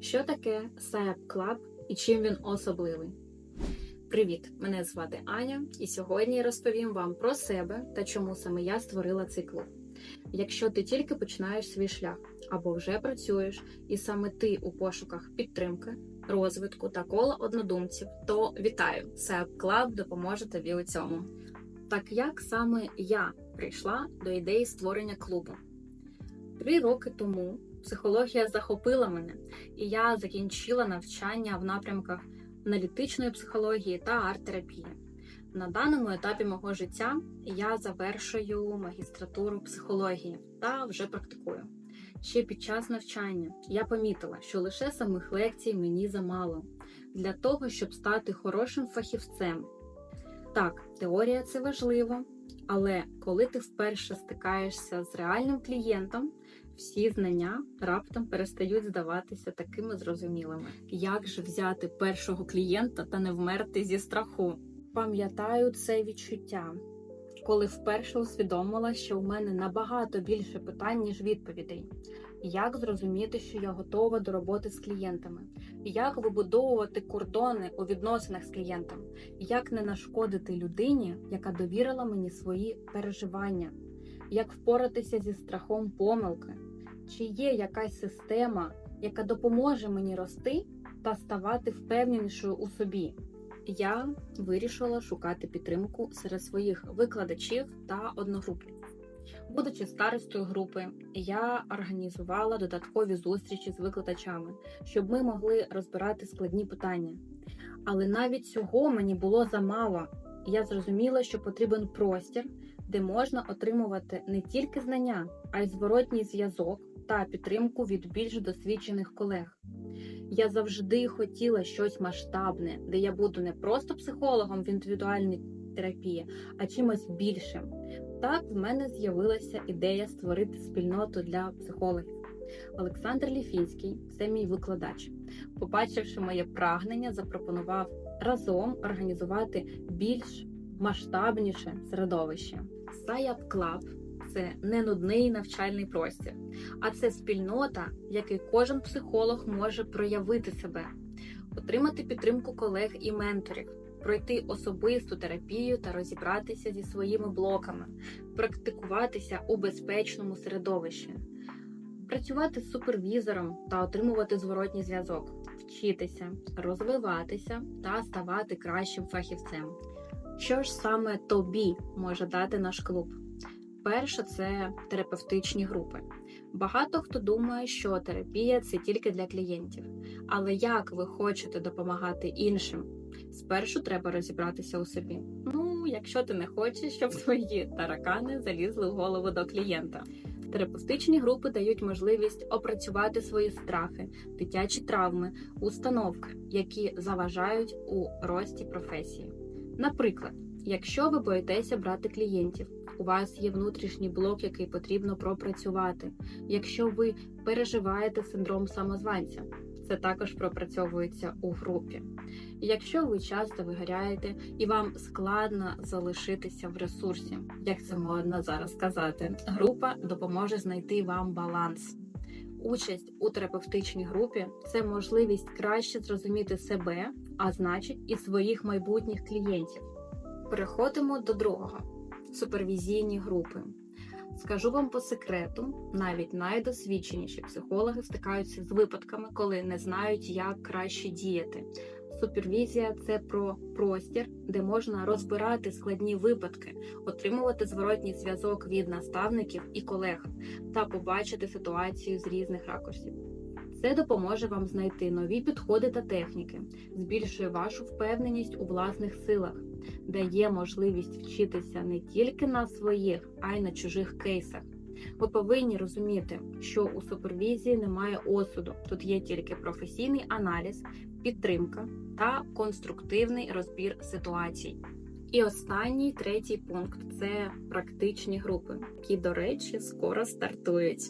Що таке SAP Club і чим він особливий? Привіт! Мене звати Аня, і сьогодні я розповім вам про себе та чому саме я створила цей клуб. Якщо ти тільки починаєш свій шлях або вже працюєш, і саме ти у пошуках підтримки, розвитку та кола однодумців, то вітаю! SAP Club допоможе тобі у цьому. Так як саме я прийшла до ідеї створення клубу? Три роки тому психологія захопила мене, і я закінчила навчання в напрямках аналітичної психології та арт-терапії. На даному етапі мого життя я завершую магістратуру психології та вже практикую. Ще під час навчання я помітила, що лише самих лекцій мені замало для того, щоб стати хорошим фахівцем. Так, теорія це важливо, але коли ти вперше стикаєшся з реальним клієнтом, всі знання раптом перестають здаватися такими зрозумілими. Як же взяти першого клієнта та не вмерти зі страху? Пам'ятаю це відчуття, коли вперше усвідомила, що у мене набагато більше питань, ніж відповідей. Як зрозуміти, що я готова до роботи з клієнтами? Як вибудовувати кордони у відносинах з клієнтом? Як не нашкодити людині, яка довірила мені свої переживання? Як впоратися зі страхом помилки? Чи є якась система, яка допоможе мені рости та ставати впевненішою у собі? Я вирішила шукати підтримку серед своїх викладачів та одногрупників. Будучи старостою групи, я організувала додаткові зустрічі з викладачами, щоб ми могли розбирати складні питання. Але навіть цього мені було замало. Я зрозуміла, що потрібен простір, де можна отримувати не тільки знання, а й зворотній зв'язок та підтримку від більш досвідчених колег. Я завжди хотіла щось масштабне, де я буду не просто психологом в індивідуальній терапії, а чимось більшим. Так в мене з'явилася ідея створити спільноту для психологів. Олександр Ліфінський, це мій викладач, побачивши моє прагнення, запропонував разом організувати більш масштабніше середовище. Sayap Club – це не нудний навчальний простір, а це спільнота, в якій кожен психолог може проявити себе, отримати підтримку колег і менторів, пройти особисту терапію та розібратися зі своїми блоками, практикуватися у безпечному середовищі, працювати з супервізором та отримувати зворотній зв'язок, вчитися, розвиватися та ставати кращим фахівцем. Що ж саме тобі може дати наш клуб? Перше, це терапевтичні групи. Багато хто думає, що терапія це тільки для клієнтів. Але як ви хочете допомагати іншим? Спершу треба розібратися у собі. Ну, якщо ти не хочеш, щоб твої таракани залізли в голову до клієнта. Терапевтичні групи дають можливість опрацювати свої страхи, дитячі травми, установки, які заважають у рості професії. Наприклад, якщо ви боїтеся брати клієнтів, у вас є внутрішній блок, який потрібно пропрацювати. Якщо ви переживаєте синдром самозванця, це також пропрацьовується у групі. Якщо ви часто вигоряєте і вам складно залишитися в ресурсі, як це можна зараз сказати, група допоможе знайти вам баланс. Участь у терапевтичній групі це можливість краще зрозуміти себе, а значить, і своїх майбутніх клієнтів. Переходимо до другого супервізійні групи. Скажу вам по секрету, навіть найдосвідченіші психологи стикаються з випадками, коли не знають, як краще діяти. Супервізія це про простір, де можна розбирати складні випадки, отримувати зворотній зв'язок від наставників і колег та побачити ситуацію з різних ракурсів. Це допоможе вам знайти нові підходи та техніки, збільшує вашу впевненість у власних силах, дає можливість вчитися не тільки на своїх, а й на чужих кейсах. Ви повинні розуміти, що у супервізії немає осуду, тут є тільки професійний аналіз, підтримка та конструктивний розбір ситуацій. І останній третій пункт це практичні групи, які, до речі, скоро стартують.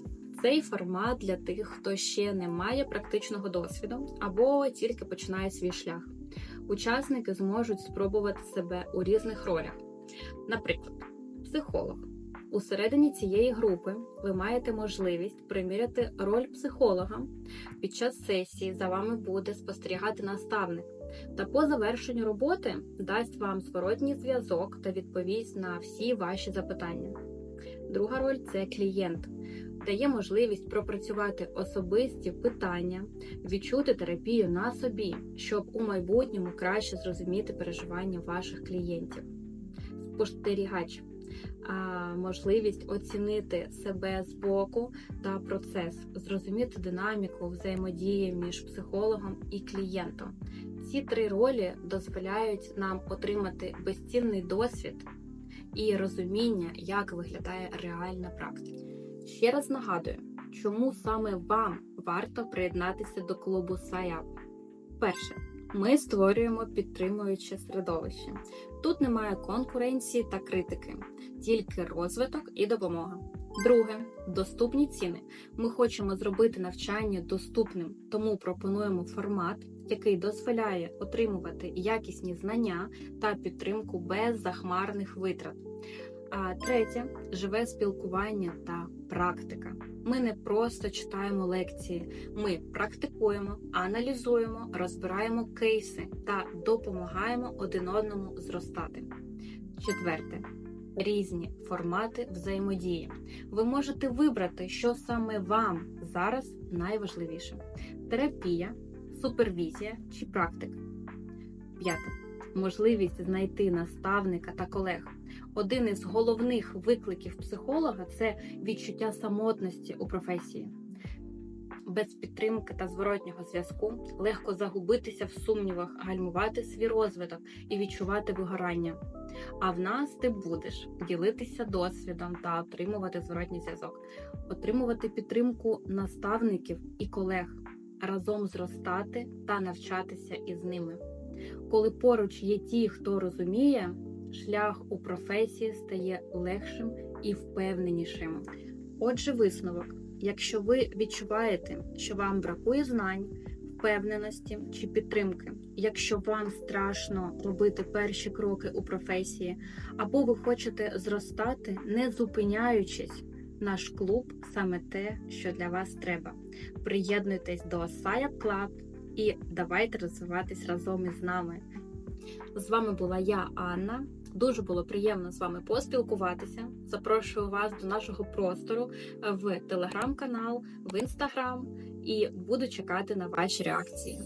Цей формат для тих, хто ще не має практичного досвіду або тільки починає свій шлях. Учасники зможуть спробувати себе у різних ролях, наприклад, психолог, Усередині цієї групи ви маєте можливість приміряти роль психолога. Під час сесії за вами буде спостерігати наставник. Та по завершенню роботи дасть вам зворотній зв'язок та відповість на всі ваші запитання. Друга роль це клієнт, дає можливість пропрацювати особисті питання, відчути терапію на собі, щоб у майбутньому краще зрозуміти переживання ваших клієнтів. Спостерігач можливість оцінити себе збоку та процес, зрозуміти динаміку взаємодії між психологом і клієнтом. Ці три ролі дозволяють нам отримати безцінний досвід і розуміння, як виглядає реальна практика. Ще раз нагадую, чому саме вам варто приєднатися до клубу САЯП. Перше, ми створюємо підтримуюче середовище. Тут немає конкуренції та критики, тільки розвиток і допомога. Друге доступні ціни. Ми хочемо зробити навчання доступним, тому пропонуємо формат, який дозволяє отримувати якісні знання та підтримку без захмарних витрат. А третє живе спілкування та практика. Ми не просто читаємо лекції, ми практикуємо, аналізуємо, розбираємо кейси та допомагаємо один одному зростати. Четверте різні формати взаємодії. Ви можете вибрати, що саме вам зараз найважливіше: терапія, супервізія чи практика. П'яте можливість знайти наставника та колег. Один із головних викликів психолога це відчуття самотності у професії. Без підтримки та зворотнього зв'язку легко загубитися в сумнівах, гальмувати свій розвиток і відчувати вигорання. А в нас ти будеш ділитися досвідом та отримувати зворотній зв'язок, отримувати підтримку наставників і колег, разом зростати та навчатися із ними. Коли поруч є ті, хто розуміє, шлях у професії стає легшим і впевненішим. Отже, висновок: якщо ви відчуваєте, що вам бракує знань, впевненості чи підтримки, якщо вам страшно робити перші кроки у професії, або ви хочете зростати, не зупиняючись, наш клуб саме те, що для вас треба. Приєднуйтесь до SIAP Club і давайте розвиватись разом із нами. З вами була я, Анна. Дуже було приємно з вами поспілкуватися. Запрошую вас до нашого простору в телеграм-канал, в інстаграм і буду чекати на ваші реакції.